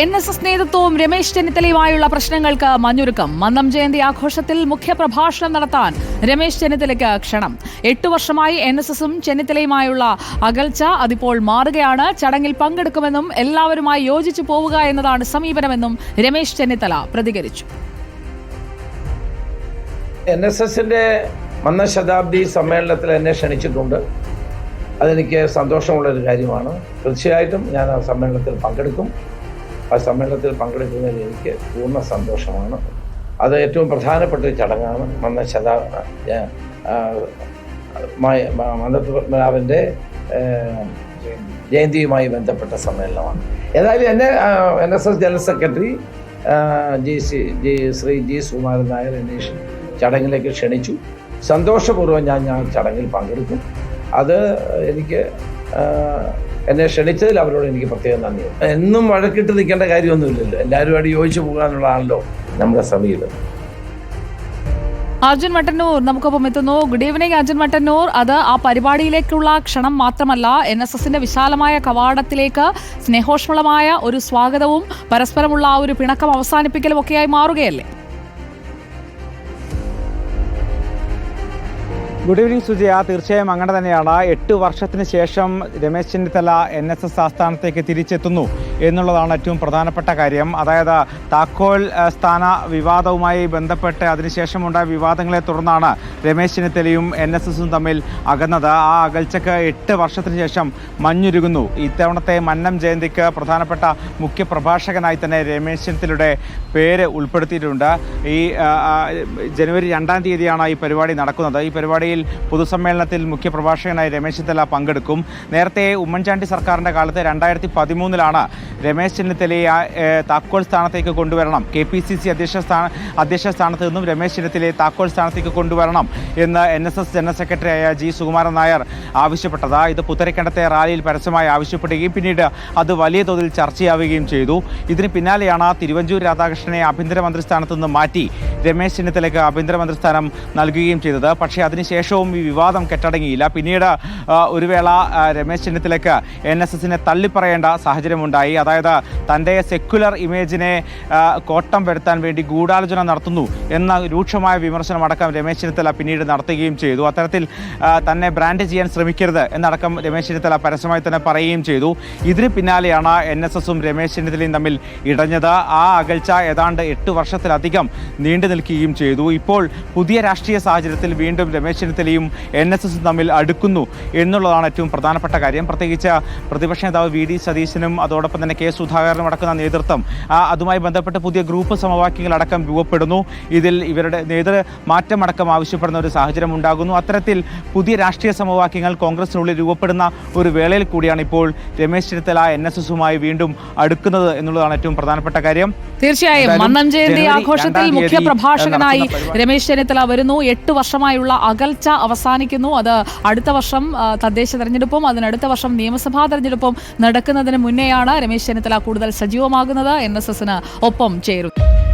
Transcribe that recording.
N S S നേതൃത്വവും രമേശ് ചെന്നിത്തലയുമായുള്ള പ്രശ്നങ്ങൾക്ക് മഞ്ഞുരുക്കം. മന്നം ജയന്തി ആഘോഷത്തിൽ മുഖ്യപ്രഭാഷണം നടത്താൻ രമേശ് ചെന്നിത്തലയ്ക്ക് ക്ഷണം. എട്ടു വർഷമായി എൻ എസ് എസും ചെന്നിത്തലയുമായുള്ള അകൽച്ച അതിപ്പോൾ മാറുകയാണ്. ചടങ്ങിൽ പങ്കെടുക്കുമെന്നും എല്ലാവരുമായി യോജിച്ചു പോവുക എന്നതാണ് സമീപനമെന്നും രമേശ് ചെന്നിത്തല പ്രതികരിച്ചു. എൻ എസ് എസിന്റെ മന്ന ശതാബ്ദി സമ്മേളനത്തിൽ എന്നെ ക്ഷണിച്ചിട്ടുണ്ട്. അതെനിക്ക് സന്തോഷമുള്ളൊരു കാര്യമാണ്. തീർച്ചയായിട്ടും ഞാൻ ആ സമ്മേളനത്തിൽ പങ്കെടുക്കും. ആ സമ്മേളനത്തിൽ പങ്കെടുക്കുന്നതിൽ എനിക്ക് പൂർണ സന്തോഷമാണ്. അത് ഏറ്റവും പ്രധാനപ്പെട്ട ഒരു ചടങ്ങാണ്. മന്ന ശതാ മന്ദപത്മനാഭന്റെ ജയന്തിയുമായി ബന്ധപ്പെട്ട സമ്മേളനമാണ്. ഏതായാലും എന്നെ N S S general secretary G C G Shri G Sukumaran Nair എന്നെ ചടങ്ങിലേക്ക് ക്ഷണിച്ചു. സന്തോഷപൂർവം ഞാൻ ഞാൻ ചടങ്ങിൽ പങ്കെടുക്കും. അത് എനിക്ക് എന്നെ ക്ഷണിച്ചതിൽ അവരോട് എനിക്ക് പ്രത്യേകം നന്ദിയുണ്ട് എന്നും വഴക്കിട്ട് നിൽക്കേണ്ട കാര്യമൊന്നുമില്ലല്ലോ. എല്ലാവരുമായിട്ട് യോജിച്ചു പോകാനുള്ളതാണല്ലോ നമ്മുടെ സമീപം. അർജുൻ മട്ടന്നൂർ നമുക്കൊപ്പം എത്തുന്നു. Good evening Arjun Mattannur. അത് ആ പരിപാടിയിലേക്കുള്ള ക്ഷണം മാത്രമല്ല എൻ എസ് എസിന്റെ വിശാലമായ കവാടത്തിലേക്ക് സ്നേഹോഷ്മളമായ ഒരു സ്വാഗതവും പരസ്പരമുള്ള ആ ഒരു പിണക്കം അവസാനിപ്പിക്കലും ഒക്കെയായി മാറുകയല്ലേ? ഗുഡ് ഈവനിങ് സുജയ തീർച്ചയായും അങ്ങനെ തന്നെയാണ്. എട്ട് വർഷത്തിന് ശേഷം Ramesh Chennithala N S S ആസ്ഥാനത്തേക്ക് തിരിച്ചെത്തുന്നു എന്നുള്ളതാണ് ഏറ്റവും പ്രധാനപ്പെട്ട കാര്യം. അതായത് താക്കോൽ സ്ഥാന വിവാദവുമായി ബന്ധപ്പെട്ട് അതിനുശേഷമുണ്ടായ വിവാദങ്ങളെ തുടർന്നാണ് രമേശ് ചെന്നിത്തലയും എൻ എസ് എസും തമ്മിൽ അകന്നത്. ആ അകൽച്ചക്ക് എട്ട് വർഷത്തിന് ശേഷം മഞ്ഞുരുകുന്നു. ഇത്തവണത്തെ മന്നം ജയന്തിക്ക് പ്രധാനപ്പെട്ട മുഖ്യ പ്രഭാഷകനായി തന്നെ രമേശ് ചെന്നിത്തലയുടെ പേര് ഉൾപ്പെടുത്തിയിട്ടുണ്ട്. ഈ ജനുവരി രണ്ടാം തീയതിയാണ് ഈ പരിപാടി നടക്കുന്നത്. ഈ പരിപാടിയിൽ പൊതുസമ്മേളനത്തിൽ മുഖ്യപ്രഭാഷകനായി രമേശ് ചെന്നിത്തല പങ്കെടുക്കും. നേരത്തെ ഉമ്മൻചാണ്ടി സർക്കാരിന്റെ കാലത്ത് രണ്ടായിരത്തി പതിമൂന്നിലാണ് രമേശ് ചെന്നിത്തലയെ താക്കോൽ സ്ഥാനത്തേക്ക് കൊണ്ടുവരണം. കെ പി സി സി അധ്യക്ഷ സ്ഥാന അധ്യക്ഷ സ്ഥാനത്ത് നിന്നും രമേശ് ചെന്നിത്തലയെ താക്കോൽ സ്ഥാനത്തേക്ക് കൊണ്ടുവരണം എന്ന് എൻ എസ് എസ് ജനറൽ സെക്രട്ടറിയായ ജി. സുകുമാരൻ നായർ ആവശ്യപ്പെട്ടത്. ഇത് പുത്തരിക്കണ്ടത്തെ റാലിയിൽ പരസ്യമായി ആവശ്യപ്പെടുകയും പിന്നീട് അത് വലിയ തോതിൽ ചർച്ചയാവുകയും ചെയ്തു. ഇതിന് പിന്നാലെയാണ് തിരുവഞ്ചൂർ രാധാകൃഷ്ണനെ ആഭ്യന്തരമന്ത്രി സ്ഥാനത്ത് നിന്ന് മാറ്റി രമേശ് ചെന്നിത്തലയ്ക്ക് ആഭ്യന്തരമന്ത്രി സ്ഥാനം നൽകുകയും ചെയ്തത്. പക്ഷേ അതിനുശേഷവും ഈ വിവാദം കെട്ടടങ്ങിയില്ല. പിന്നീട് ഒരു വേള രമേശ് ചെന്നിത്തലയ്ക്ക് എൻ എസ് എസിനെ തള്ളിപ്പറയേണ്ട സാഹചര്യമുണ്ടായി. അതായത് തന്റെ സെക്യുലർ ഇമേജിനെ കോട്ടം വരുത്താൻ വേണ്ടി ഗൂഢാലോചന നടത്തുന്നു എന്ന രൂക്ഷമായ വിമർശനം അടക്കം രമേശ് ചെന്നിത്തല പിന്നീട് നടത്തുകയും ചെയ്തു. അത്തരത്തിൽ തന്നെ ബ്രാൻഡ് ചെയ്യാൻ ശ്രമിക്കരുത് എന്നടക്കം രമേശ് ചെന്നിത്തല പരസ്യമായി തന്നെ പറയുകയും ചെയ്തു. ഇതിന് പിന്നാലെയാണ് എൻ എസ് എസും രമേശ് ചെന്നിത്തലയും തമ്മിൽ ഇടഞ്ഞത്. ആ അകൽച്ച ഏതാണ്ട് എട്ട് വർഷത്തിലധികം നീണ്ടു നിൽക്കുകയും ചെയ്തു. ഇപ്പോൾ പുതിയ രാഷ്ട്രീയ സാഹചര്യത്തിൽ വീണ്ടും രമേശ് ചെന്നിത്തലയും എൻ എസ് എസും തമ്മിൽ അടുക്കുന്നു എന്നുള്ളതാണ് ഏറ്റവും പ്രധാനപ്പെട്ട കാര്യം. പ്രത്യേകിച്ച് പ്രതിപക്ഷ നേതാവ് വി ഡി സതീശനും അതോടൊപ്പം തന്നെ കെ സുധാകരനും അടക്കുന്ന നേതൃത്വം അതുമായി ബന്ധപ്പെട്ട് പുതിയ ഗ്രൂപ്പ് സമവാക്യങ്ങൾ അടക്കം രൂപപ്പെടുന്നു. ഇതിൽ ഇവരുടെ നേതൃ മാറ്റമടക്കം ആവശ്യപ്പെടുന്ന ഒരു സാഹചര്യം ഉണ്ടാകുന്നു. അത്തരത്തിൽ പുതിയ രാഷ്ട്രീയ സമവാക്യങ്ങൾ കോൺഗ്രസിനുള്ളിൽ രൂപപ്പെടുന്ന ഒരു വേളയിൽ കൂടിയാണ് ഇപ്പോൾ രമേശ് ചെന്നിത്തല എൻ എസ് എസുമായി വീണ്ടും അടുക്കുന്നത് എന്നുള്ളതാണ് ഏറ്റവും പ്രധാനപ്പെട്ട കാര്യം. തീർച്ചയായും. മന്നം ജയന്തി ആഘോഷത്തിൽ മുഖ്യ പ്രഭാഷകനായി രമേശ് ചെന്നിത്തല വരുന്നു. എട്ട് വർഷമായുള്ള അകൽച്ച അവസാനിക്കുന്നു. അത് അടുത്ത വർഷം തദ്ദേശ തെരഞ്ഞെടുപ്പും അതിനടുത്ത വർഷം നിയമസഭാ തെരഞ്ഞെടുപ്പും നടക്കുന്നതിന് മുന്നെയാണ് രമേശ് ചെന്നിത്തല കൂടുതൽ സജീവമാകുന്നത്. എൻ എസ് എസിന് ഒപ്പം ചേരുന്നത്